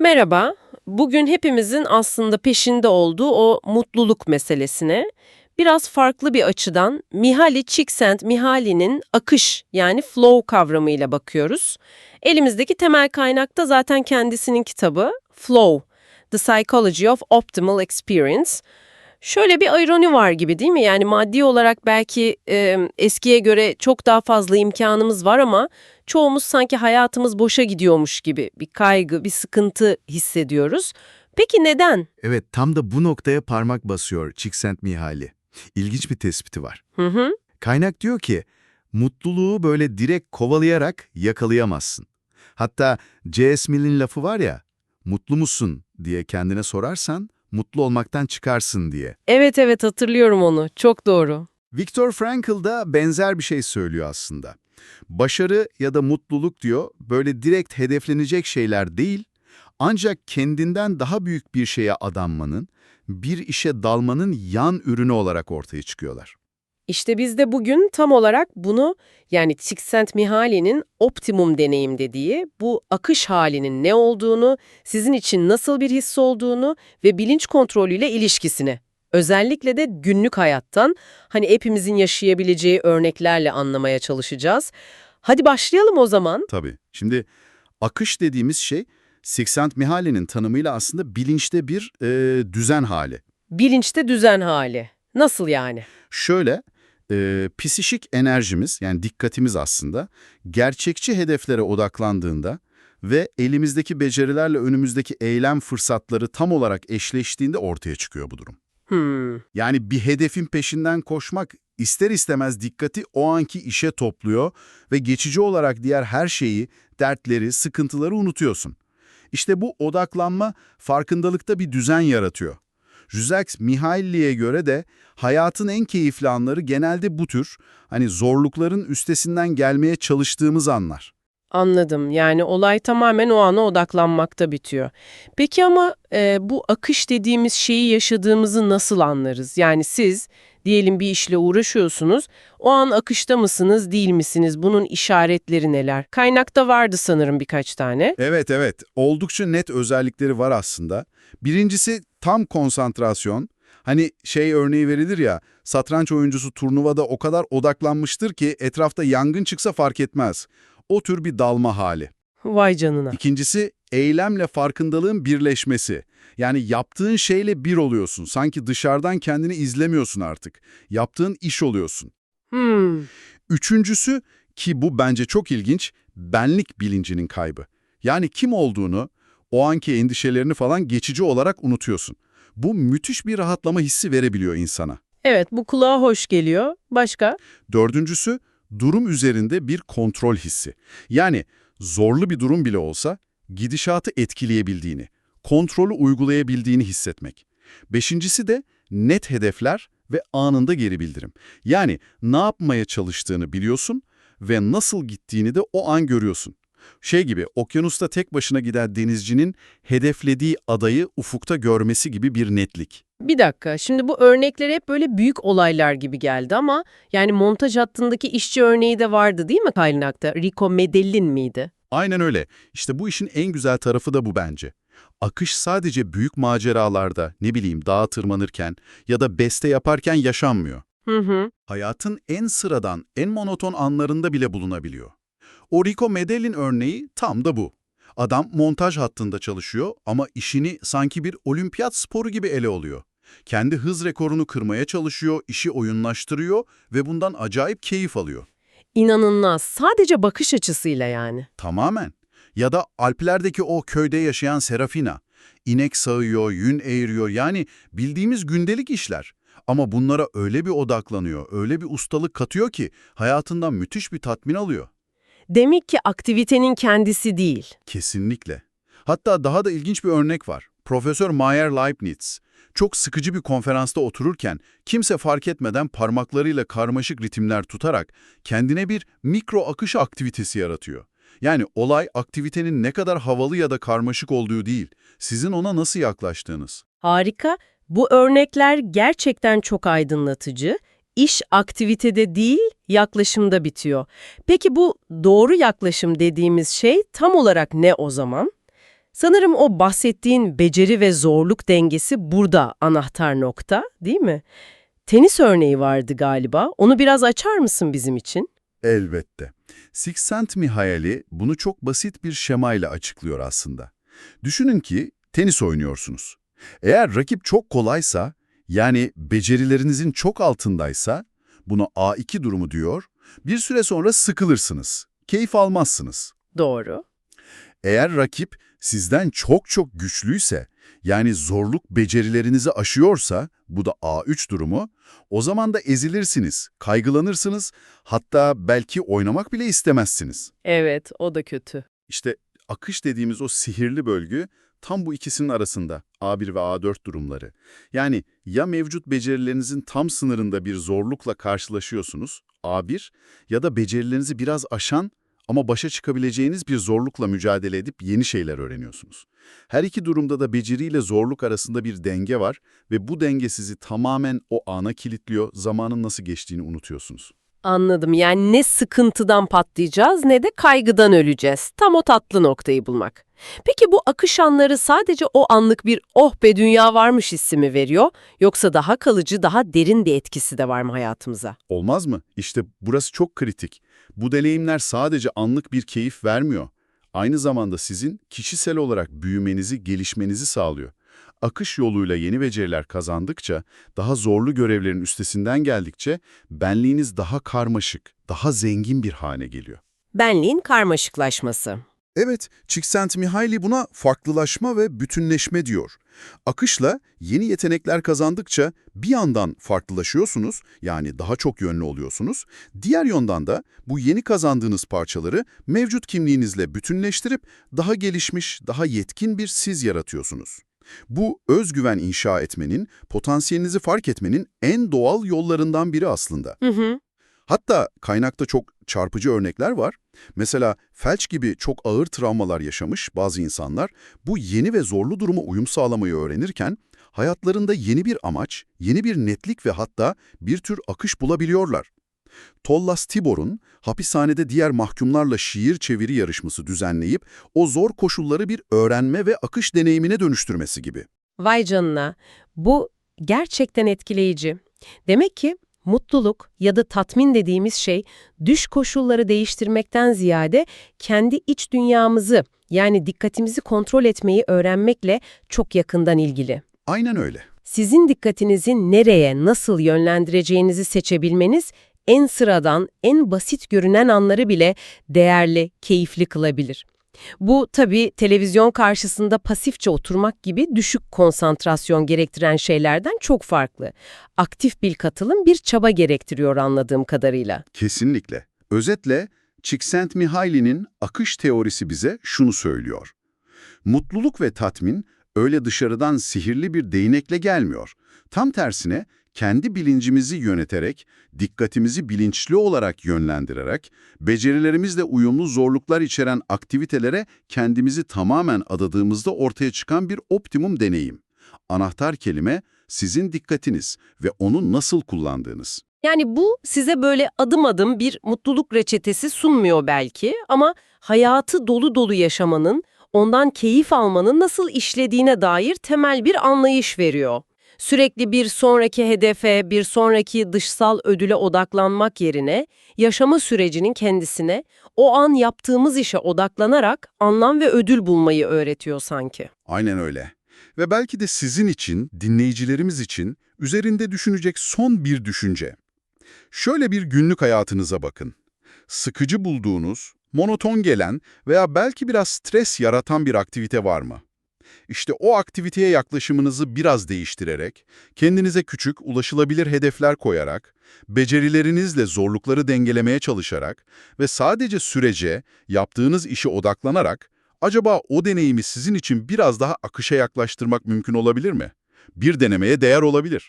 Merhaba. Bugün hepimizin aslında peşinde olduğu o mutluluk meselesine biraz farklı bir açıdan Mihaly Csikszentmihalyi'nin akış yani flow kavramıyla bakıyoruz. Elimizdeki temel kaynak da zaten kendisinin kitabı Flow, The Psychology of Optimal Experience. Şöyle bir ironi var gibi değil mi? Yani maddi olarak belki e, eskiye göre çok daha fazla imkanımız var ama çoğumuz sanki hayatımız boşa gidiyormuş gibi bir kaygı, bir sıkıntı hissediyoruz. Peki neden? Evet, tam da bu noktaya parmak basıyor Csikszentmihalyi. İlginç bir tespiti var. Hı hı. Kaynak diyor ki, mutluluğu böyle direkt kovalayarak yakalayamazsın. Hatta J.S. Mill'in lafı var ya, mutlu musun diye kendine sorarsan, mutlu olmaktan çıkarsın diye. Evet evet hatırlıyorum onu. Çok doğru. Viktor Frankl da benzer bir şey söylüyor aslında. Başarı ya da mutluluk diyor, böyle direkt hedeflenecek şeyler değil, ancak kendinden daha büyük bir şeye adanmanın, bir işe dalmanın yan ürünü olarak ortaya çıkıyorlar. İşte biz de bugün tam olarak bunu yani Csikszentmihalyi'nin optimum deneyim dediği bu akış halinin ne olduğunu, sizin için nasıl bir his olduğunu ve bilinç kontrolüyle ilişkisini, özellikle de günlük hayattan hani hepimizin yaşayabileceği örneklerle anlamaya çalışacağız. Hadi başlayalım o zaman. Tabii. Şimdi akış dediğimiz şey, Csikszentmihalyi'nin tanımıyla aslında bilinçte bir e, düzen hali. Bilinçte düzen hali. Nasıl yani? Şöyle, e, psişik enerjimiz yani dikkatimiz aslında gerçekçi hedeflere odaklandığında ve elimizdeki becerilerle önümüzdeki eylem fırsatları tam olarak eşleştiğinde ortaya çıkıyor bu durum. Hmm. Yani bir hedefin peşinden koşmak ister istemez dikkati o anki işe topluyor ve geçici olarak diğer her şeyi, dertleri, sıkıntıları unutuyorsun. İşte bu odaklanma farkındalıkta bir düzen yaratıyor. Jüzeks Mihailli'ye göre de hayatın en keyifli anları genelde bu tür, hani zorlukların üstesinden gelmeye çalıştığımız anlar. Anladım. Yani olay tamamen o ana odaklanmakta bitiyor. Peki ama e, bu akış dediğimiz şeyi yaşadığımızı nasıl anlarız? Yani siz diyelim bir işle uğraşıyorsunuz. O an akışta mısınız, değil misiniz? Bunun işaretleri neler? Kaynakta vardı sanırım birkaç tane. Evet evet, oldukça net özellikleri var aslında. Birincisi tam konsantrasyon. Hani şey örneği verilir ya, satranç oyuncusu turnuvada o kadar odaklanmıştır ki etrafta yangın çıksa fark etmez. O tür bir dalma hali. Vay canına. İkincisi eylemle farkındalığın birleşmesi. Yani yaptığın şeyle bir oluyorsun. Sanki dışarıdan kendini izlemiyorsun artık. Yaptığın iş oluyorsun. Hmm. Üçüncüsü ki bu bence çok ilginç, benlik bilincinin kaybı. Yani kim olduğunu, o anki endişelerini falan geçici olarak unutuyorsun. Bu müthiş bir rahatlama hissi verebiliyor insana. Evet bu kulağa hoş geliyor. Başka? Dördüncüsü, durum üzerinde bir kontrol hissi. Yani zorlu bir durum bile olsa gidişatı etkileyebildiğini, kontrolü uygulayabildiğini hissetmek. Beşincisi de net hedefler ve anında geri bildirim. Yani ne yapmaya çalıştığını biliyorsun ve nasıl gittiğini de o an görüyorsun. Şey gibi, okyanusta tek başına giden denizcinin hedeflediği adayı ufukta görmesi gibi bir netlik. Bir dakika, şimdi bu örnekler hep böyle büyük olaylar gibi geldi ama yani montaj hattındaki işçi örneği de vardı değil mi kaynakta? Rico Medellin miydi? Aynen öyle. İşte bu işin en güzel tarafı da bu bence. Akış sadece büyük maceralarda, ne bileyim dağa tırmanırken ya da beste yaparken yaşanmıyor. Hı hı. Hayatın en sıradan, en monoton anlarında bile bulunabiliyor. O Rico örneği tam da bu. Adam montaj hattında çalışıyor ama işini sanki bir olimpiyat sporu gibi ele alıyor. Kendi hız rekorunu kırmaya çalışıyor, işi oyunlaştırıyor ve bundan acayip keyif alıyor. İnanılmaz. Sadece bakış açısıyla yani. Tamamen. Ya da Alplerdeki o köyde yaşayan Serafina. İnek sağıyor, yün eğiriyor yani bildiğimiz gündelik işler. Ama bunlara öyle bir odaklanıyor, öyle bir ustalık katıyor ki hayatından müthiş bir tatmin alıyor. Demek ki aktivitenin kendisi değil. Kesinlikle. Hatta daha da ilginç bir örnek var. Profesör Mayer Leibniz. Çok sıkıcı bir konferansta otururken kimse fark etmeden parmaklarıyla karmaşık ritimler tutarak kendine bir mikro akış aktivitesi yaratıyor. Yani olay aktivitenin ne kadar havalı ya da karmaşık olduğu değil, sizin ona nasıl yaklaştığınız. Harika. Bu örnekler gerçekten çok aydınlatıcı. İş aktivitede değil, yaklaşımda bitiyor. Peki bu doğru yaklaşım dediğimiz şey tam olarak ne o zaman? Sanırım o bahsettiğin beceri ve zorluk dengesi burada anahtar nokta, değil mi? Tenis örneği vardı galiba. Onu biraz açar mısın bizim için? Elbette. Csikszentmihalyi bunu çok basit bir şemayla açıklıyor aslında. Düşünün ki tenis oynuyorsunuz. Eğer rakip çok kolaysa, yani becerilerinizin çok altındaysa, buna A2 durumu diyor, bir süre sonra sıkılırsınız, keyif almazsınız. Doğru. Eğer rakip sizden çok çok güçlüyse, yani zorluk becerilerinizi aşıyorsa, bu da A3 durumu, o zaman da ezilirsiniz, kaygılanırsınız, hatta belki oynamak bile istemezsiniz. Evet, o da kötü. İşte akış dediğimiz o sihirli bölgü tam bu ikisinin arasında A1 ve A4 durumları. Yani ya mevcut becerilerinizin tam sınırında bir zorlukla karşılaşıyorsunuz A1 ya da becerilerinizi biraz aşan ama başa çıkabileceğiniz bir zorlukla mücadele edip yeni şeyler öğreniyorsunuz. Her iki durumda da beceriyle zorluk arasında bir denge var ve bu denge sizi tamamen o ana kilitliyor, zamanın nasıl geçtiğini unutuyorsunuz. Anladım. Yani ne sıkıntıdan patlayacağız ne de kaygıdan öleceğiz. Tam o tatlı noktayı bulmak. Peki bu akış anları sadece o anlık bir oh be dünya varmış hissi mi veriyor? Yoksa daha kalıcı, daha derin bir etkisi de var mı hayatımıza? Olmaz mı? İşte burası çok kritik. Bu deneyimler sadece anlık bir keyif vermiyor. Aynı zamanda sizin kişisel olarak büyümenizi, gelişmenizi sağlıyor. Akış yoluyla yeni beceriler kazandıkça, daha zorlu görevlerin üstesinden geldikçe benliğiniz daha karmaşık, daha zengin bir hane geliyor. Benliğin karmaşıklaşması. Evet, Csikszentmihalyi buna farklılaşma ve bütünleşme diyor. Akışla yeni yetenekler kazandıkça bir yandan farklılaşıyorsunuz, yani daha çok yönlü oluyorsunuz. Diğer yandan da bu yeni kazandığınız parçaları mevcut kimliğinizle bütünleştirip daha gelişmiş, daha yetkin bir siz yaratıyorsunuz. Bu özgüven inşa etmenin, potansiyelinizi fark etmenin en doğal yollarından biri aslında. Hı hı. Hatta kaynakta çok çarpıcı örnekler var. Mesela felç gibi çok ağır travmalar yaşamış bazı insanlar bu yeni ve zorlu duruma uyum sağlamayı öğrenirken hayatlarında yeni bir amaç, yeni bir netlik ve hatta bir tür akış bulabiliyorlar. Tollas Tibor'un hapishanede diğer mahkumlarla şiir çeviri yarışması düzenleyip o zor koşulları bir öğrenme ve akış deneyimine dönüştürmesi gibi. Vay canına. Bu gerçekten etkileyici. Demek ki mutluluk ya da tatmin dediğimiz şey düş koşulları değiştirmekten ziyade kendi iç dünyamızı yani dikkatimizi kontrol etmeyi öğrenmekle çok yakından ilgili. Aynen öyle. Sizin dikkatinizi nereye, nasıl yönlendireceğinizi seçebilmeniz en sıradan, en basit görünen anları bile değerli, keyifli kılabilir. Bu tabii televizyon karşısında pasifçe oturmak gibi düşük konsantrasyon gerektiren şeylerden çok farklı. Aktif bir katılım bir çaba gerektiriyor anladığım kadarıyla. Kesinlikle. Özetle Csikszentmihalyi'nin akış teorisi bize şunu söylüyor. Mutluluk ve tatmin öyle dışarıdan sihirli bir değnekle gelmiyor. Tam tersine kendi bilincimizi yöneterek, dikkatimizi bilinçli olarak yönlendirerek, becerilerimizle uyumlu zorluklar içeren aktivitelere kendimizi tamamen adadığımızda ortaya çıkan bir optimum deneyim. Anahtar kelime sizin dikkatiniz ve onu nasıl kullandığınız. Yani bu size böyle adım adım bir mutluluk reçetesi sunmuyor belki ama hayatı dolu dolu yaşamanın, ondan keyif almanın nasıl işlediğine dair temel bir anlayış veriyor. Sürekli bir sonraki hedefe, bir sonraki dışsal ödüle odaklanmak yerine yaşama sürecinin kendisine, o an yaptığımız işe odaklanarak anlam ve ödül bulmayı öğretiyor sanki. Aynen öyle. Ve belki de sizin için, dinleyicilerimiz için üzerinde düşünecek son bir düşünce. Şöyle bir günlük hayatınıza bakın. Sıkıcı bulduğunuz, monoton gelen veya belki biraz stres yaratan bir aktivite var mı? İşte o aktiviteye yaklaşımınızı biraz değiştirerek, kendinize küçük, ulaşılabilir hedefler koyarak, becerilerinizle zorlukları dengelemeye çalışarak ve sadece sürece, yaptığınız işe odaklanarak, acaba o deneyimi sizin için biraz daha akışa yaklaştırmak mümkün olabilir mi? Bir denemeye değer olabilir.